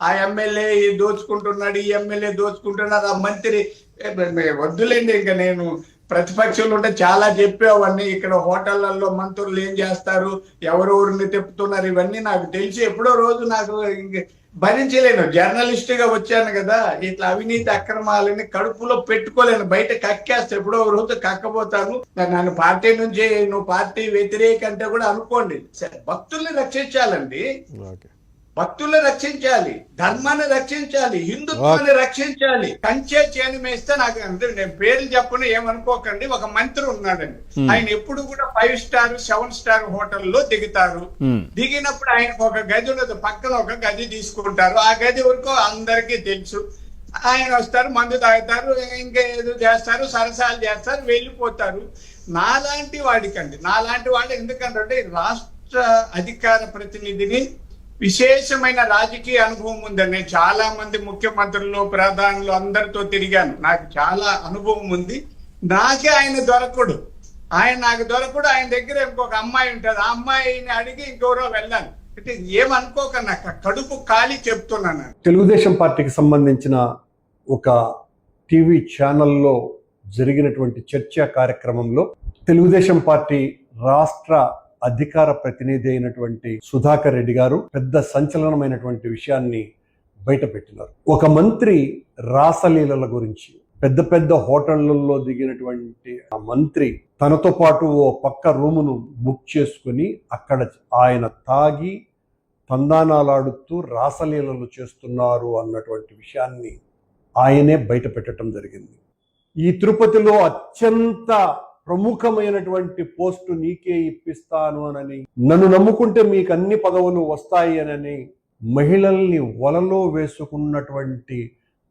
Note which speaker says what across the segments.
Speaker 1: ఆ ఎమ్మెల్యే దోచుకుంటున్నాడు ఈ ఎమ్మెల్యే దోచుకుంటున్నాడు ఆ మంత్రి వద్దులేండి ఇంకా నేను ప్రతిపక్షంలో ఉంటే చాలా చెప్పేవన్నీ ఇక్కడ హోటళ్ళలో మంత్రులు ఏం చేస్తారు ఎవరెవరిని తిప్పుతున్నారు ఇవన్నీ నాకు తెలిసి ఎప్పుడో రోజు నాకు భరించలేను. జర్నలిస్ట్గా వచ్చాను కదా ఇట్లా అవినీతి అక్రమాలని కడుపులో పెట్టుకోలేను. బయట కక్కేస్తే ఎప్పుడో ఒక రోజు కక్కపోతాను నన్ను పార్టీ నుంచి నువ్వు పార్టీ వ్యతిరేక అంటే కూడా అనుకోండి. సరే, భక్తుల్ని రక్షించాలండి. భక్తుల్ని రక్షించాలి ధర్మాన్ని రక్షించాలి హిందుత్వాన్ని రక్షించాలి. కంచే చేను మేస్తే నాకు నేను పేర్లు చెప్పను ఏమనుకోకండి. ఒక మంత్రి ఉన్నాడండి. ఆయన ఎప్పుడు కూడా ఫైవ్ స్టార్ సెవెన్ స్టార్ హోటల్లో దిగుతారు. దిగినప్పుడు ఆయనకు ఒక గది ఉన్నది. పక్కన ఒక గది తీసుకుంటారు. ఆ గది వరకు అందరికీ తెలుసు. ఆయన వస్తారు మందు తాగుతారు ఇంకా ఏదో చేస్తారు సరసాలు చేస్తారు వెళ్ళిపోతారు. నాలాంటి వాడికండి. నాలాంటి వాడు ఎందుకంటే రాష్ట్ర అధికార ప్రతినిధిని విశేషమైన రాజకీయ అనుభవం ఉందండి నేను చాలా మంది ముఖ్యమంత్రులు ప్రధానులు అందరితో తిరిగాను. నాకు చాలా అనుభవం ఉంది. నాకే ఆయన దొరకడు. ఆయన నాకు దొరకడు. ఆయన దగ్గర ఇంకొక అమ్మాయి ఉంటుంది. ఆ అమ్మాయిని అడిగి ఇంకెవరో వెళ్ళాను అంటే ఏమనుకోక నాకు కడుపు ఖాళీ చెప్తున్నాను
Speaker 2: తెలుగుదేశం పార్టీకి సంబంధించిన ఒక టీవీ ఛానల్లో జరిగినటువంటి చర్చా కార్యక్రమంలో తెలుగుదేశం పార్టీ రాష్ట్ర అధికార ప్రతినిధి అయినటువంటి సుధాకర్ రెడ్డి గారు పెద్ద సంచలనమైనటువంటి విషయాన్ని బయటపెట్టినారు. ఒక మంత్రి రాసలీలల గురించి పెద్ద పెద్ద హోటళ్ళలో దిగినటువంటి ఆ మంత్రి తనతో పాటు ఓ పక్క రూమును బుక్ చేసుకుని అక్కడ ఆయన తాగి తందానాలాడుతూ రాసలీలలు చేస్తున్నారు అన్నటువంటి విషయాన్ని ఆయనే బయట పెట్టడం జరిగింది. ఈ తిరుపతిలో అత్యంత ప్రముఖమైనటువంటి పోస్టు నీకే ఇప్పిస్తాను అనని నన్ను నమ్ముకుంటే మీకు అన్ని పదవులు వస్తాయి అనని మహిళల్ని వలలో వేసుకున్నటువంటి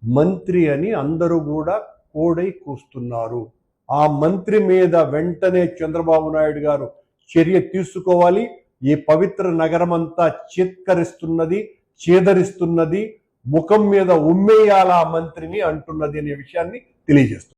Speaker 2: మంత్రి అని అందరూ కూడా కోడై కూస్తున్నారు. ఆ మంత్రి మీద వెంటనే చంద్రబాబు నాయుడు గారు చర్య తీసుకోవాలి. ఈ పవిత్ర నగరమంతా చిత్కరిస్తున్నది చేదరిస్తున్నది ముఖం మీద ఉమ్మేయాల ఆ మంత్రిని అంటున్నది అనే విషయాన్ని తెలియజేస్తుంది